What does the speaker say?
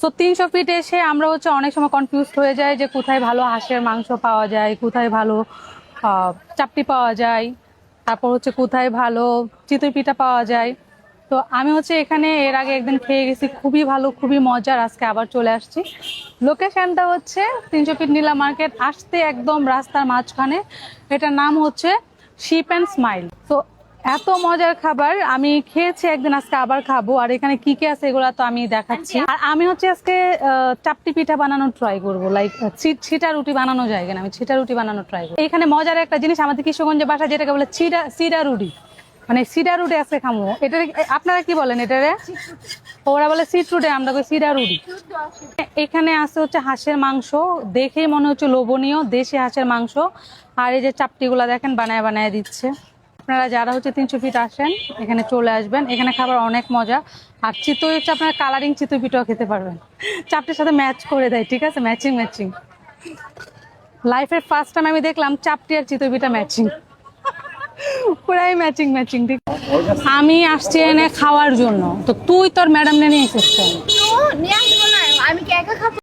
So তিনশো fit এসে আমরা হচ্ছে অনেক সময় কনফিউজ হয়ে যায় যে কোথায় ভালো হাঁসের মাংস পাওয়া যায়, কোথায় ভালো চাপটি পাওয়া যায়, তারপর হচ্ছে কোথায় ভালো চিতই পিঠা পাওয়া যায়। তো আমি হচ্ছে এখানে এর আগে একদিন খেয়ে গেছি, খুবই ভালো, খুবই মজার, আজকে আবার চলে আসছি। লোকেশনটা হচ্ছে তিনশো ফিট নীলা মার্কেট, আসতে একদম রাস্তার মাঝখানে। এটার নাম হচ্ছে শিপ অ্যান্ড স্মাইল তো এত মজার খাবার। আমি খেয়েছি একদিন আজকে আবার খাব। আর এখানে কি কি আছে এগুলা তো আমি দেখাচ্ছি। আর আমি হচ্ছে আজকে চাপটি পিঠা বানানোর ট্রাই করব। লাইক ছিটা রুটি বানানো যায় কিনা আমি ছিটা রুটি বানানোর ট্রাই করব। এখানে মজার একটা জিনিস আমাদের কিশোরগঞ্জে বাসা যেটাকে বলে চিরা চিরা রুটি। মানে সিডা রুটি আজকে খামো। এটা আপনারা কি বলেন এটারে? ওরা বলে সিট রুটে আমরা কই সিডা রুটি। এখানে আছে হচ্ছে হাঁসের মাংস। দেখে মনে হচ্ছে লোভনীয় দেশি হাঁসের মাংস। আর এই যে চাপটিগুলা দেখেন বানায় বানায় দিচ্ছে। আপনারা যারা হচ্ছে তিনশো ফিট আসেন, এখানে চলে আসবেন। এখানে খাবার অনেক মজা। আর চিতই হচ্ছে আপনারা কালারিং চিতই পিঠাও খেতে পারবেন। চাপটির সাথে ম্যাচ করে দেয়, ঠিক আছে? ম্যাচিং ম্যাচিং লাইফের ফার্স্ট টাইম আমি দেখলাম চাপটি আর চিতই পিঠা ম্যাচিং পুরাই ম্যাচিং ম্যাচিং ঠিক আমি আসছি এনে খাওয়ার জন্য। তো তুই তোর ম্যাডাম নিয়ে এসেছিস আমি কি একা খাব?